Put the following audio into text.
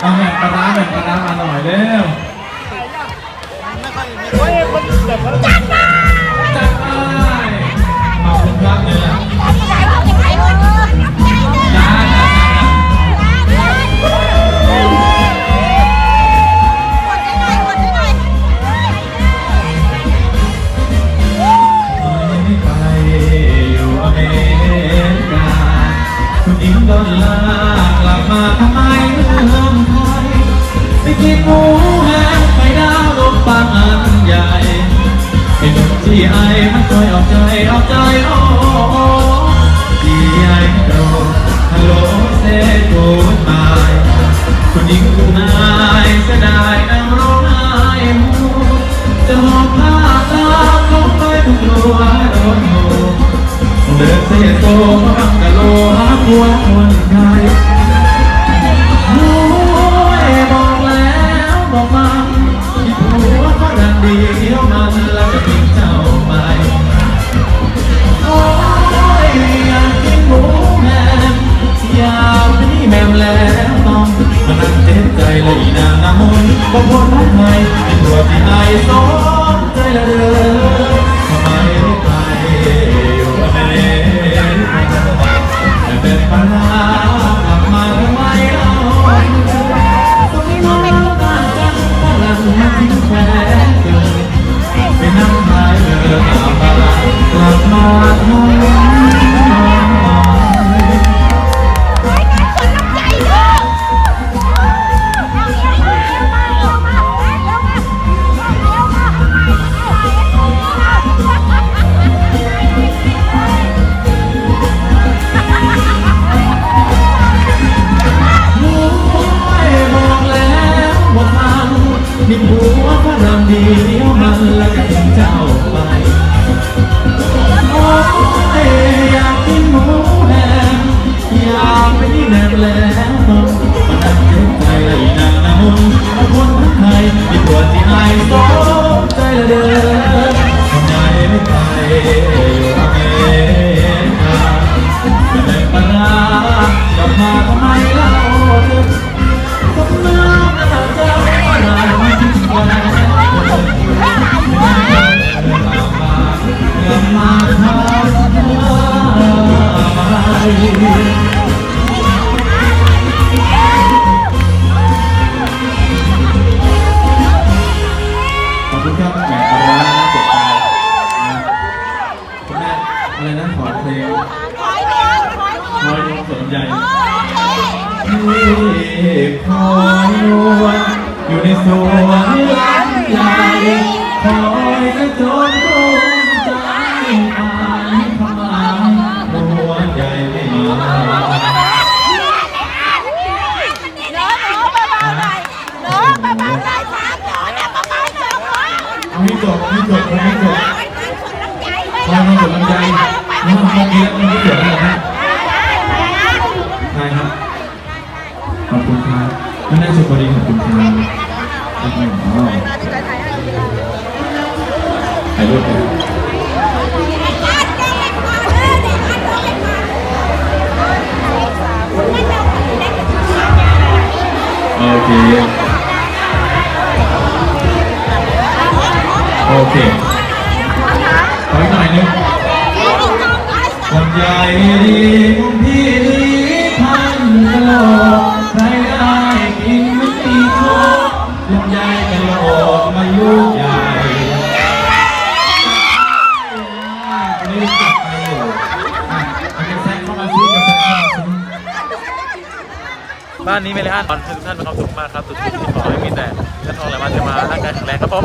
เอาแม่งปลาร้าแม่งปลาร้ามาหน่อยเร็วเฮ้ยมันแบบว่า ดนลากลับมาทำไมเมืองไทยไปกินหมูแห้งไปดาวลงปังอันใหญ่ไอ้หนุ่มที่ไอมันคอยเอาใจเอาใจโอ้ที่ไอ้โดฮัลโหลเซกูดบายคุณหญิงคุณนายเสียดายนั่งร้องไห้หูจะหอบผ้าตามลงไปทุกลัวโดนโหเดินเสียโตมาบังกะโล หาผัวคนไทยโอ้ยบอกแล้วบอกมันที่ผัวเขาดันดีเดียวมันแล้วจะทิ้งเจ้าไปโอ้ยอยากกินหมูแฮมยากมีแมมแล้วต้องมานั่งเจ็บใจเลยนางน้ำมนต์บอกพ้นรักใหม่เป็นตัวที่ไอ้สน ลั ขอบคุณครับแหมปลาร้านะเจ็บตายนะคุณแม่อะไรนะขอเพลงคอยนวลสนใจที่คอยนวลอยู่ในสวนลำให เอาให้จบให้จบเอาให้จบคอยนวลสนลำใหญ่น้องเมื่อกี้เมื่อกี้เกิดอะไรนะใช่ครับขอบคุณครับไม่น่าสุดพอดีขอบคุณครับโอ้โหถ่ายรูปเลยโอเค โอเคขออีกหน่อยหนึงลำใหญ่ดีของพี่ดีพันกะโหลกใครได้กินไม่ตีโคกลำใหญ่กะโหลกมายุกใหญ่วันนี้กลับไปอยู่อะเอากระแซงเข้ามาซิกระแซงเข้ามาซิบ้านนี้ไม่เลยอ่านตอนทุกท่านมีความสุขมากครับสุดที่ขอให้มีแต่เงินทองไหลมาเทมาร่างกายแข็งแรงครับผม